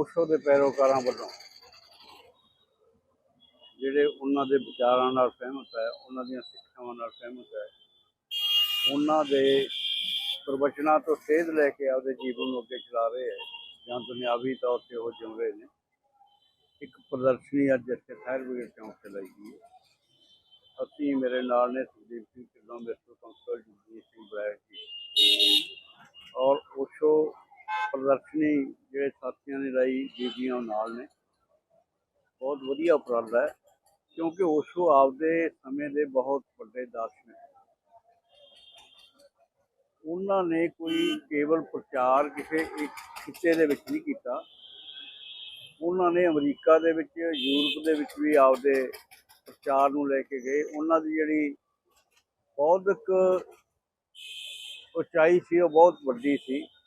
ਓਸ਼ੋ ਦੇ ਪੈਰੋਕਾਰਾਂ ਵੱਲੋਂ ਜਿਹੜੇ ਉਹਨਾਂ ਦੇ ਵਿਚਾਰਾਂ ਨਾਲ ਸਹਿਮਤ ਹੈ, ਉਹਨਾਂ ਦੀਆਂ ਸਿੱਖਿਆਵਾਂ ਨਾਲ ਸਹਿਮਤ ਹੈ, ਉਹਨਾਂ ਦੇ ਪ੍ਰਵਚਨਾਂ ਤੋਂ ਸੇਧ ਲੈ ਕੇ ਆਪਦੇ ਜੀਵਨ ਨੂੰ ਅੱਗੇ ਚਲਾ ਰਹੇ ਹੈ, ਜਾਂ ਦੁਨਿਆਵੀ ਤੌਰ ਤੇ ਉਹ ਜਿਉ ਰਹੇ ਨੇ। ਇੱਕ ਪ੍ਰਦਰਸ਼ਨੀ ਅੱਜ ਇੱਥੇ ਫਾਇਰ ਬ੍ਰਿਗੇਡ ਚੌਂਕ ਤੇ ਲਾਈ ਗਈ ਅਸੀਂ ਮੇਰੇ ਨਾਲ ਨੇ ਸੁਖਦੀਪ ਸਿੰਘ ਢਿੱਲੋਂ, ਮੇਰੇ ਤੋਂ ਕਾਉਂਸਲਰ ਜਗਜੀਤ ਸਿੰਘ ਬਲੈਕ ਜੀ। ਔਰ ਓਸ਼ੋ ਪ੍ਰਦਰਸ਼ਨੀ ਜਿਹੜੇ ਸਾਥੀਆਂ ਨੇ ਲਾਈ ਬੀਬੀਆਂ ਨਾਲ ਨੇ। ਬਹੁਤ ਵਧੀਆ ਉਪਰਾਲਾ ਹੈ, ਕਿਉਂਕਿ ਓਸ਼ੋ ਆਪਦੇ ਸਮੇਂ ਦੇ ਬਹੁਤ ਵੱਡੇ ਦਾਰਸ਼ਨਿਕ ਹੈ। ਉਹਨਾਂ ਨੇ ਕੋਈ ਕੇਵਲ ਪ੍ਰਚਾਰ ਕਿਸੇ ਇੱਕ ਖਿੱਤੇ ਦੇ ਵਿੱਚ ਨਹੀਂ ਕੀਤਾ। ਉਹਨਾਂ ਨੇ ਅਮਰੀਕਾ ਦੇ ਵਿੱਚ, ਯੂਰਪ ਦੇ ਵਿੱਚ ਵੀ ਆਪਦੇ ਪ੍ਰਚਾਰ ਨੂੰ ਲੈ ਕੇ ਗਏ। ਉਹਨਾਂ ਦੀ ਜਿਹੜੀ ਬੌਧਿਕ ਉਚਾਈ ਸੀ ਉਹ ਬਹੁਤ ਵੱਡੀ ਸੀ।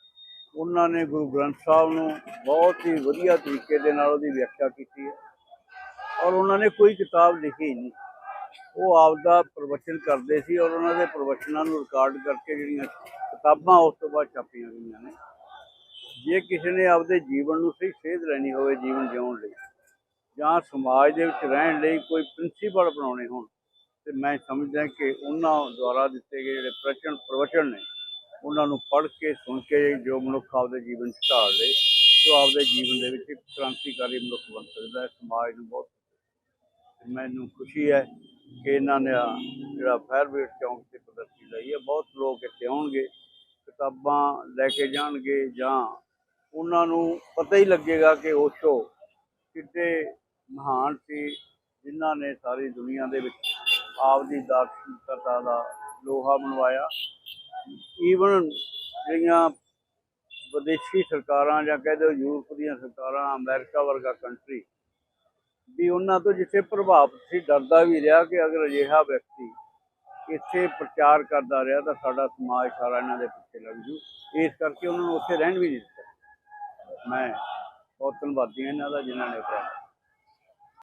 ਉਹਨਾਂ ਨੇ ਗੁਰੂ ਗ੍ਰੰਥ ਸਾਹਿਬ ਨੂੰ ਬਹੁਤ ਹੀ ਵਧੀਆ ਤਰੀਕੇ ਦੇ ਨਾਲ ਉਹਦੀ ਵਿਆਖਿਆ ਕੀਤੀ ਹੈ। ਔਰ ਉਹਨਾਂ ਨੇ ਕੋਈ ਕਿਤਾਬ ਲਿਖੀ ਨਹੀਂ। ਉਹ ਆਪਦਾ ਪ੍ਰਵਚਨ ਕਰਦੇ ਸੀ ਔਰ ਉਹਨਾਂ ਦੇ ਪ੍ਰਵਚਨਾਂ ਨੂੰ ਰਿਕਾਰਡ ਕਰਕੇ ਜਿਹੜੀਆਂ ਕਿਤਾਬਾਂ ਉਸ ਤੋਂ ਬਾਅਦ ਛਾਪੀਆਂ ਗਈਆਂ ਨੇ। ਜੇ ਕਿਸੇ ਨੇ ਆਪਦੇ ਜੀਵਨ ਨੂੰ ਸਹੀ ਸੇਧ ਲੈਣੀ ਹੋਵੇ ਜੀਵਨ ਜਿਉਣ ਲਈ ਜਾਂ ਸਮਾਜ ਦੇ ਵਿੱਚ ਰਹਿਣ ਲਈ ਕੋਈ ਪ੍ਰਿੰਸੀਪਲ ਬਣਾਉਣੇ ਹੋਣ, ਤੇ ਮੈਂ ਸਮਝਦਾ ਕਿ ਉਹਨਾਂ ਦੁਆਰਾ ਦਿੱਤੇ ਗਏ ਜਿਹੜੇ ਪ੍ਰਚਨ ਪ੍ਰਵਚਨ ਨੇ ਉਹਨਾਂ ਨੂੰ ਪੜ੍ਹ ਕੇ, ਸੁਣ ਕੇ ਜੋ ਮਨੁੱਖ ਆਪਦੇ ਜੀਵਨ 'ਚ ਢਾਲ ਲੇ ਜੋ ਆਪਦੇ ਜੀਵਨ ਦੇ ਵਿੱਚ ਇੱਕ ਕ੍ਰਾਂਤੀਕਾਰੀ ਮਨੁੱਖ ਬਣ ਸਕਦਾ ਹੈ, ਸਮਾਜ ਨੂੰ ਬਹੁਤ ਮੈਨੂੰ ਖੁਸ਼ੀ ਹੈ ਕਿ ਇਹਨਾਂ ਨੇ ਜਿਹੜਾ ਫਾਇਰ ਚੌਂਕ ਤੇ ਪ੍ਰਦਰਸ਼ਨੀ ਲਈ ਹੈ। ਬਹੁਤ ਲੋਕ ਇੱਥੇ ਆਉਣਗੇ, ਕਿਤਾਬਾਂ ਲੈ ਕੇ ਜਾਣਗੇ ਜਾਂ ਉਹਨਾਂ ਨੂੰ ਪਤਾ ਹੀ ਲੱਗੇਗਾ ਕਿ ਓਸ਼ੋ ਕਿੱਡੇ ਮਹਾਨ ਸੀ, ਜਿਨ੍ਹਾਂ ਨੇ ਸਾਰੀ ਦੁਨੀਆ ਦੇ ਵਿੱਚ ਆਪਦੀ ਦਾਰਸ਼ਨਿਕਤਾ ਦਾ ਲੋਹਾ ਬਣਵਾਇਆ। ਈਵਨ ਜਿਹੜੀਆਂ ਵਿਦੇਸ਼ੀ ਸਰਕਾਰਾਂ ਜਾਂ ਕਹਿ ਦਿਓ ਯੂਰਪ ਦੀਆਂ ਸਰਕਾਰਾਂ, ਅਮਰੀਕਾ ਵਰਗਾ ਕੰਟਰੀ ਵੀ ਉਹਨਾਂ ਤੋਂ ਜਿੱਥੇ ਪ੍ਰਭਾਵਿਤ ਸੀ ਡਰਦਾ ਵੀ ਰਿਹਾ ਕਿ ਅਗਰ ਅਜਿਹਾ ਵਿਅਕਤੀ ਇੱਥੇ ਪ੍ਰਚਾਰ ਕਰਦਾ ਰਿਹਾ ਤਾਂ ਸਾਡਾ ਸਮਾਜ ਸਾਰਾ ਇਹਨਾਂ ਦੇ ਪਿੱਛੇ ਲੱਗ ਜੂ। ਇਸ ਕਰਕੇ ਉਹਨਾਂ ਨੂੰ ਉੱਥੇ ਰਹਿਣ ਵੀ ਨਹੀਂ ਦਿੱਤਾ। ਮੈਂ ਬਹੁਤ ਧੰਨਵਾਦੀ ਹਾਂ ਇਹਨਾਂ ਦਾ, ਜਿਨ੍ਹਾਂ ਨੇ ਉਪਰਾਲਾ